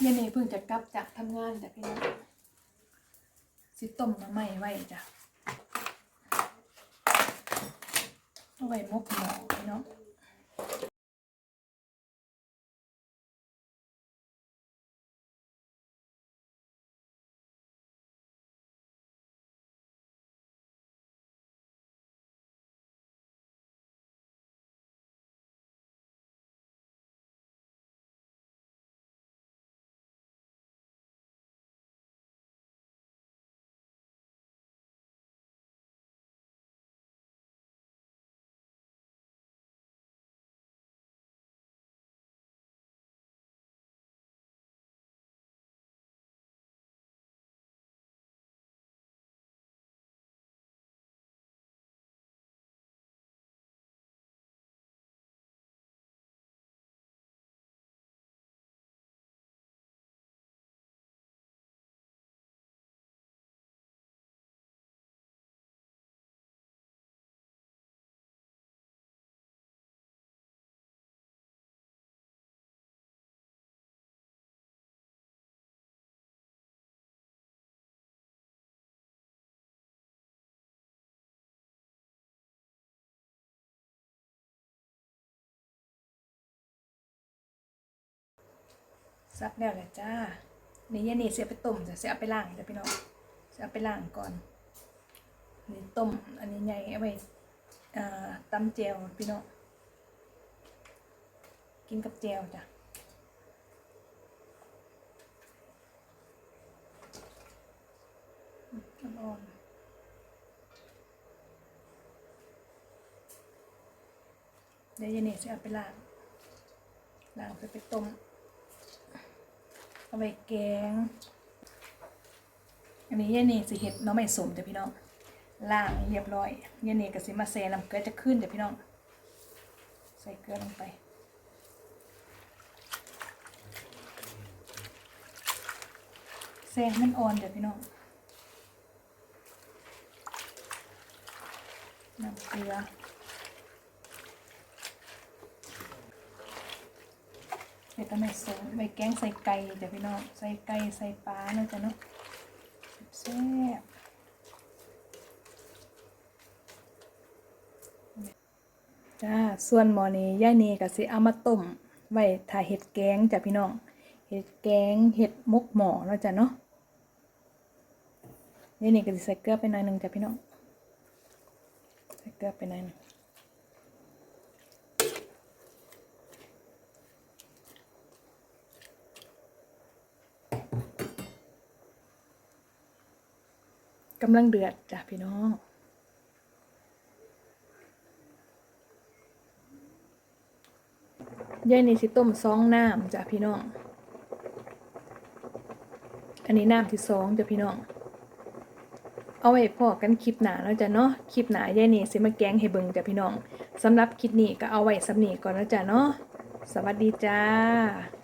เย็นนี้เพิ่งจะกลับจากทำงานจ้ะพี่น้องสิต้มน้ำไม่ไว้จ้ะเอาไว้มกหมอพี่น้อง ซักแล้วแหละจ้านี่ย็นนี้เสียไปต้มจ้ะเสียเอาไปล้างจะพี่น้องเสียเอาไปล้างก่อนนี่ต้มอันนี้ใหญ่เอาไว้ตำแจวพี่น้องกินกับแจวจ้ะน้ำอ่อนเดี๋ยวเย็นนี้จะเอาไปล้างล้างไปไปต้ม เอาไปแกง อันนี้เย็นนี้สิเห็ดน้องไม่สมจ้ะพี่น้องล้างเรียบร้อยเย็นนี้ก็สิมาเซน้ำเกลือจะขึ้นจ้ะพี่น้อง ใส่เกลือลงไปแซงมันอ่อนจ้ะพี่น้องน้ำเกลือ เดี๋ยวทำไมใส่ใบแกงใส่ไก่จ้ะพี่น้องใส่ไก่ใส่ปลาเนาะจ้ะเนาะแซ่บจ้าส่วนหมอนี้ย่ายนีก็สิเอามาต้มไว้ถ่าเห็ดแกงจ้ะพี่น้องเห็ดแกงเห็ดมกหมอเนาะจ้ะเนาะย่ายนีก็สิใส่เกลือไปหน่อยหนึงจ้ะพี่น้องใส่เกลือไปหน่อยหนึง กำลังเดือดจ้ะพี่น้องยายนี่สิต้มซองน้ำจ้ะพี่น้อง อันนี้น้ำที่สองจ้ะพี่น้อง เอาไว้พอกันคลิปหนาแล้วจ้ะเนาะ คลิปหนายายนี่สิมาแกงให้เบิ่งจ้ะพี่น้องสำหรับคลิปนี้ก็เอาไว้สำนีก่อนแล้วจ้ะเนาะ สวัสดีจ้า